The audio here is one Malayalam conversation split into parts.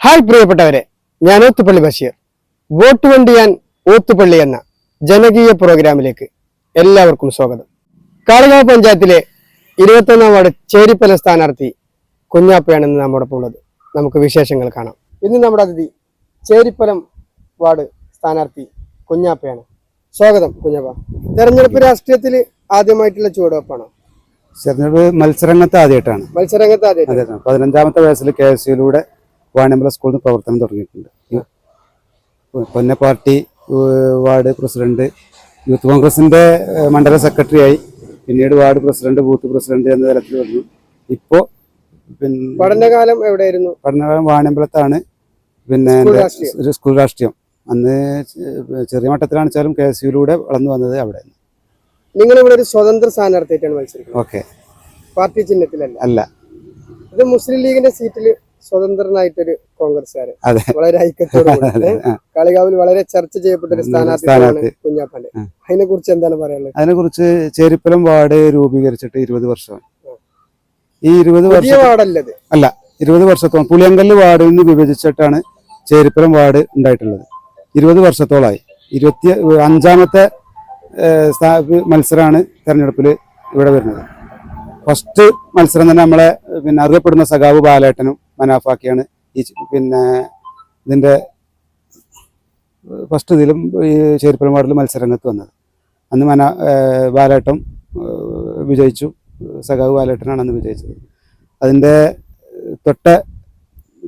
ഹായ് പ്രിയപ്പെട്ടവരെ ഞാൻ ഓത്തുപള്ളി ബഷീർ. വോട്ട് വണ്ടി ഞാൻ ഓത്തുപള്ളി എന്ന ജനകീയ പ്രോഗ്രാമിലേക്ക് എല്ലാവർക്കും സ്വാഗതം. കാളികാവ് പഞ്ചായത്തിലെ ഇരുപത്തൊന്നാം വാർഡ് ചേരിപ്പല സ്ഥാനാർത്ഥി കുഞ്ഞാപ്പയാണ് ഇന്ന് നമ്മോടൊപ്പം ഉള്ളത്. നമുക്ക് വിശേഷങ്ങൾ കാണാം. ഇന്ന് നമ്മുടെ അതിഥി ചേരിപ്പലം വാർഡ് സ്ഥാനാർത്ഥി കുഞ്ഞാപ്പയാണ്. സ്വാഗതം കുഞ്ഞാപ്പ. തെരഞ്ഞെടുപ്പ് രാഷ്ട്രീയത്തിൽ ആദ്യമായിട്ടുള്ള ചുവടുവെപ്പാണോ തെരഞ്ഞെടുപ്പ് മത്സരരംഗത്ത് ആദ്യമായിട്ടാണ്. മത്സരരംഗത്ത് ആദ്യം അതെ പതിനഞ്ചാമത്തെ വയസ്സിൽ കെ എസ് സിയിലൂടെ വാണിയമ്പല സ്കൂളിൽ നിന്ന് പ്രവർത്തനം തുടങ്ങിയിട്ടുണ്ട്. പൊന്ന പാർട്ടി വാർഡ് പ്രസിഡന്റ് യൂത്ത് കോൺഗ്രസിന്റെ മണ്ഡല സെക്രട്ടറി ആയി പിന്നീട് വാർഡ് പ്രസിഡന്റ് ബൂത്ത് പ്രസിഡന്റ് എന്ന തലത്തിൽ വന്നു. ഇപ്പോൾ പിന്നെ പഠനകാലം എവിടെയായിരുന്നു? പഠനകാലം വാണിയമ്പലത്താണ്. പിന്നെ എന്റെ സ്കൂൾ രാഷ്ട്രീയം. അന്ന് ചെറിയ മട്ടത്തിലാണ് വെച്ചാലും കെ എസ് യുയിലൂടെ വളർന്നു വന്നത് അവിടെ. നിങ്ങൾ ഇവിടെ ഒരു സ്വതന്ത്ര സ്ഥാനാർത്ഥിയായിട്ടാണ് മത്സരിക്കുന്നത്. ഓക്കെ. പാർട്ടി ചിഹ്നത്തിലല്ല. അല്ല. ഇത് മുസ്ലിം ലീഗിന്റെ സീറ്റിൽ സ്വതന്ത്രനായിട്ടൊരു കോൺഗ്രസ്സുകാരൻ. വളരെ ഐക്യത്തോട് കളികാവിൽ വളരെ ചർച്ച ചെയ്യപ്പെട്ട ഒരു സ്ഥാനാർത്ഥിയാണ് സ്ഥാനാർത്ഥി. കുഞ്ഞാപ്പന്റെ അതിനെ കുറിച്ച് എന്താണ് പറയാനുള്ളത്? അതിനെക്കുറിച്ച് ചേരിപ്പലം വാർഡ് രൂപീകരിച്ചിട്ട് ഇരുപത് വർഷം ഈ ഇരുപത് വർഷം വാർഡല്ലത്? അല്ല ഇരുപത് വർഷത്തോളം പുളിയങ്കല്ല് വാർഡിൽ നിന്ന് വിഭജിച്ചിട്ടാണ് ചേരിപ്പലം വാർഡ് ഉണ്ടായിട്ടുള്ളത്. ഇരുപത് വർഷത്തോളമായി. ഇരുപത്തി അഞ്ചാമത്തെ മത്സരമാണ് തെരഞ്ഞെടുപ്പിൽ ഇവിടെ വരുന്നത്. ഫസ്റ്റ് മത്സരം തന്നെ നമ്മളെ പിന്നെ അറിയപ്പെടുന്ന സഖാവ് ബാലേട്ടനും മനാഫാക്കിയാണ്. ഈ പിന്നെ ഇതിന്റെ ഫസ്റ്റ് ഇതിലും ഈ ചേരിപ്പലം വാർഡിൽ മത്സരരംഗത്ത് വന്നത്. അന്ന് മന ബാലേട്ടം വിജയിച്ചു. സഖാവ് ബാലേട്ടനാണ് അന്ന് വിജയിച്ചത്. അതിന്റെ തൊട്ട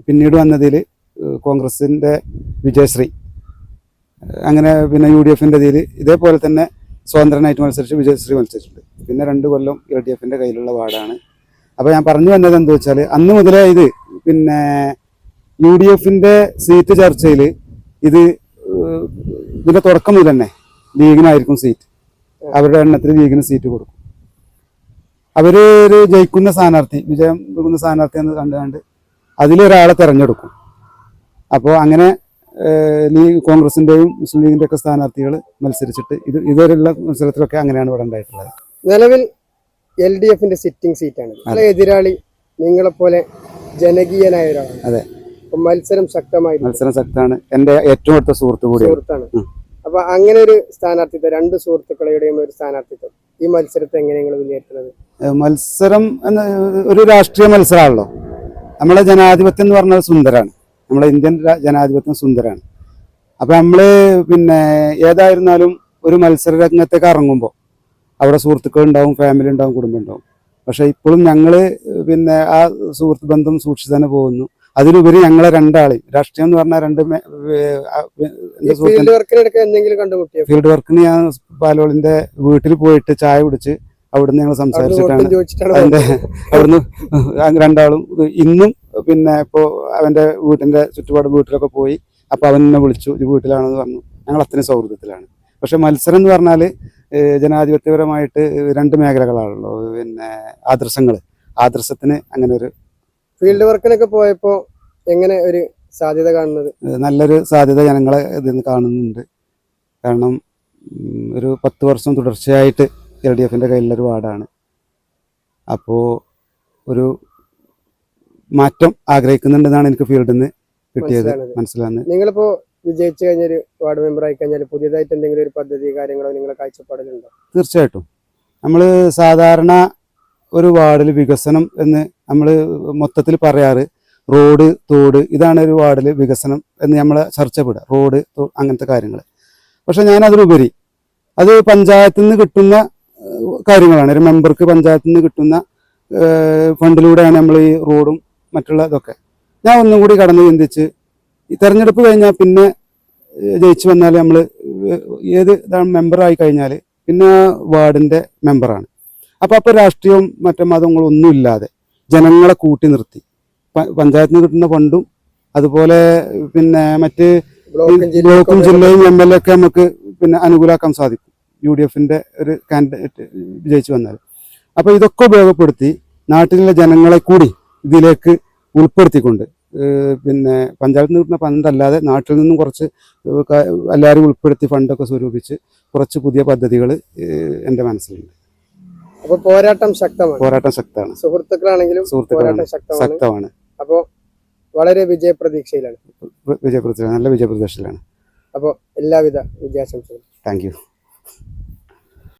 പിന്നീട് വന്നതിൽ കോൺഗ്രസിന്റെ വിജയശ്രീ. അങ്ങനെ പിന്നെ യു ഡി എഫിന്റെ ഇതിൽ ഇതേപോലെ തന്നെ സ്വതന്ത്രനായിട്ട് മത്സരിച്ച് വിജയശ്രീ മത്സരിച്ചിട്ടുണ്ട്. പിന്നെ രണ്ട് കൊല്ലം എൽ ഡി എഫിന്റെ കയ്യിലുള്ള വാർഡാണ്. അപ്പോൾ ഞാൻ പറഞ്ഞു വന്നത് എന്താ വെച്ചാൽ അന്ന് മുതലേ ഇത് പിന്നെ യു ഡി എഫിന്റെ സീറ്റ് ചർച്ചയിൽ ഇത് ഇതിന്റെ ഇതിന്റെ തുടക്കം മുതൽ തന്നെ ലീഗിനായിരിക്കും സീറ്റ്. അവരുടെ എണ്ണത്തിൽ ലീഗിന് സീറ്റ് കൊടുക്കും. അവർ ഒരു ജയിക്കുന്ന സ്ഥാനാർത്ഥി വിജയം കൊടുക്കുന്ന സ്ഥാനാർത്ഥി എന്ന് കണ്ടുകൊണ്ട് അതിലൊരാളെ തെരഞ്ഞെടുക്കും. അപ്പോൾ അങ്ങനെ ലീഗ് കോൺഗ്രസിന്റെയും മുസ്ലിം ലീഗിന്റെ ഒക്കെ സ്ഥാനാർത്ഥികൾ മത്സരിച്ചിട്ട് ഇത് ഇതുവരെയുള്ള മത്സരത്തിലൊക്കെ അങ്ങനെയാണ് ഇവിടെ ഉണ്ടായിട്ടുള്ളത്. നിലവിൽ എൽ ഡി എഫിന്റെ സിറ്റിംഗ് സീറ്റാണ് എതിരാളി നിങ്ങളെപ്പോലെ ജനകീയനായ ഒരാളാണ് അതെ. മത്സരം ശക്തമായി മത്സരം ശക്തമാണ്. എന്റെ ഏറ്റവും അടുത്ത സുഹൃത്ത് കൂടിയാണ്. സുഹൃത്താണ്. അപ്പൊ അങ്ങനെ ഒരു സ്ഥാനാർത്ഥിത്വം രണ്ട് സുഹൃത്തുക്കളുടെയും ഒരു സ്ഥാനാർത്ഥിത്വം. ഈ മത്സരത്തെ എങ്ങനെ നിങ്ങൾ വിലയിരുത്തുന്നത്? മത്സരം എന്ന ഒരു രാഷ്ട്രീയ മത്സരമാണല്ലോ. നമ്മളെ ജനാധിപത്യം എന്ന് പറഞ്ഞത് സുന്ദരാണ്. നമ്മളെ ഇന്ത്യൻ ജനാധിപത്യം സുന്ദരാണ്. അപ്പൊ നമ്മൾ പിന്നെ ഏതായിരുന്നാലും ഒരു മത്സര രംഗത്തേക്ക് ഇറങ്ങുമ്പോൾ അവിടെ സുഹൃത്തുക്കൾ ഉണ്ടാവും ഫാമിലി ഉണ്ടാവും കുടുംബം ഉണ്ടാവും. പക്ഷെ ഇപ്പോഴും ഞങ്ങൾ പിന്നെ ആ സുഹൃത്ത് ബന്ധം സൂക്ഷിച്ച് തന്നെ പോകുന്നു. അതിലുപരി ഞങ്ങളെ രണ്ടാളെയും രാഷ്ട്രീയം എന്ന് പറഞ്ഞാൽ രണ്ട് ഫീൽഡ് വർക്കിന് ഞാൻ പാലോളിന്റെ വീട്ടിൽ പോയിട്ട് ചായ കുടിച്ച് അവിടുന്ന് ഞങ്ങൾ സംസാരിച്ചിട്ടാണ് അതിന്റെ അവിടുന്ന് രണ്ടാളും ഇന്നും പിന്നെ ഇപ്പോ അവന്റെ വീട്ടിന്റെ ചുറ്റുപാട് വീട്ടിലൊക്കെ പോയി അപ്പൊ അവൻ എന്നെ വിളിച്ചു ഇത് വീട്ടിലാണെന്ന് പറഞ്ഞു. ഞങ്ങൾ അത്രയും സൗഹൃദത്തിലാണ്. പക്ഷെ മത്സരം എന്ന് പറഞ്ഞാൽ ഏഹ് ജനാധിപത്യപരമായിട്ട് രണ്ട് മേഖലകളാണല്ലോ. പിന്നെ ആദർശങ്ങൾ ആദർശത്തിന് അങ്ങനെ ഒരു ഫീൽഡ് വർക്കിനൊക്കെ പോയപ്പോ എങ്ങനെ ഒരു സാധ്യത കാണുന്നത്? നല്ലൊരു സാധ്യത ജനങ്ങളെ ഇതിൽ നിന്ന് കാണുന്നുണ്ട്. കാരണം ഒരു പത്ത് വർഷം തുടർച്ചയായിട്ട് എൽ ഡി എഫിന്റെ കയ്യിലൊരു വാർഡാണ്. അപ്പോൾ ഒരു മാറ്റം ആഗ്രഹിക്കുന്നുണ്ടെന്നാണ് എനിക്ക് ഫീൽഡിൽ നിന്ന് കിട്ടിയത്. മനസ്സിലാകുന്നത്. മനസ്സിലാകുന്നത്. നിങ്ങളിപ്പോ വിജയിച്ചു കഴിഞ്ഞൊരു വാർഡ് മെമ്പർ ആയി കഴിഞ്ഞാൽ പുതിയതായിട്ട് എന്തെങ്കിലും ഒരു പദ്ധതി കാര്യങ്ങളോ നിങ്ങളെ കാഴ്ചപ്പാടിലുണ്ടോ? തീർച്ചയായിട്ടും. നമ്മൾ സാധാരണ ഒരു വാർഡിൽ വികസനം എന്ന് നമ്മൾ മൊത്തത്തിൽ പറയാറ് റോഡ് തോട് ഇതാണ് ഒരു വാർഡിൽ വികസനം എന്ന് നമ്മൾ ചർച്ചപ്പെടുക. റോഡ് അങ്ങനത്തെ കാര്യങ്ങൾ പക്ഷെ ഞാൻ അതിലുപരി അത് പഞ്ചായത്തിൽ നിന്ന് കിട്ടുന്ന കാര്യങ്ങളാണ്. ഒരു മെമ്പർക്ക് പഞ്ചായത്തിൽ നിന്ന് കിട്ടുന്ന ഫണ്ടിലൂടെയാണ് നമ്മൾ ഈ റോഡും മറ്റുള്ളതൊക്കെ ഞാൻ ഒന്നും കൂടി കടന്ന് ചിന്തിച്ച് ഈ തെരഞ്ഞെടുപ്പ് കഴിഞ്ഞാൽ പിന്നെ ജയിച്ചു വന്നാൽ നമ്മൾ ഏത് ഇതാണ് മെമ്പറായി കഴിഞ്ഞാൽ പിന്നെ വാർഡിന്റെ മെമ്പറാണ് അപ്പോൾ അപ്പോൾ രാഷ്ട്രീയവും മറ്റു മതങ്ങളും ഒന്നുമില്ലാതെ ജനങ്ങളെ കൂട്ടി നിർത്തി. പഞ്ചായത്തിന് കിട്ടുന്ന ഫണ്ടും അതുപോലെ പിന്നെ മറ്റ് ബ്ലോക്കും ജില്ലയും എം എൽ എ ഒക്കെ നമുക്ക് പിന്നെ അനുകൂലാക്കാൻ സാധിക്കും. യു ഡി എഫിന്റെ ഒരു കാൻഡിഡേറ്റ് വിജയിച്ചു വന്നാൽ അപ്പോൾ ഇതൊക്കെ ഉപയോഗപ്പെടുത്തി നാട്ടിലുള്ള ജനങ്ങളെ കൂടി ഇതിലേക്ക് ഉൾപ്പെടുത്തിക്കൊണ്ട് പിന്നെ പഞ്ചായത്തിൽ നിന്ന് കിട്ടുന്ന ഫണ്ടല്ലാതെ നാട്ടിൽ നിന്നും കുറച്ച് എല്ലാവരും ഉൾപ്പെടുത്തി ഫണ്ടൊക്കെ സ്വരൂപിച്ച് കുറച്ച് പുതിയ പദ്ധതികൾ എന്റെ മനസ്സിലുണ്ട്. അപ്പോൾ പോരാട്ടം ശക്തമാണ്. പോരാട്ടം ശക്തമാണ്. സുഹൃത്തുക്കളാണെങ്കിലും സുഹൃത്തുക്കളാണ്. ശക്തമാണ്. ശക്തമാണ്. അപ്പോ വളരെ വിജയപ്രതീക്ഷയിലാണ്. വിജയപ്രതീക്ഷ നല്ല വിജയപ്രതീക്ഷയിലാണ്. അപ്പോൾ എല്ലാവിധ വിജയാശംസകളും താങ്ക് യു.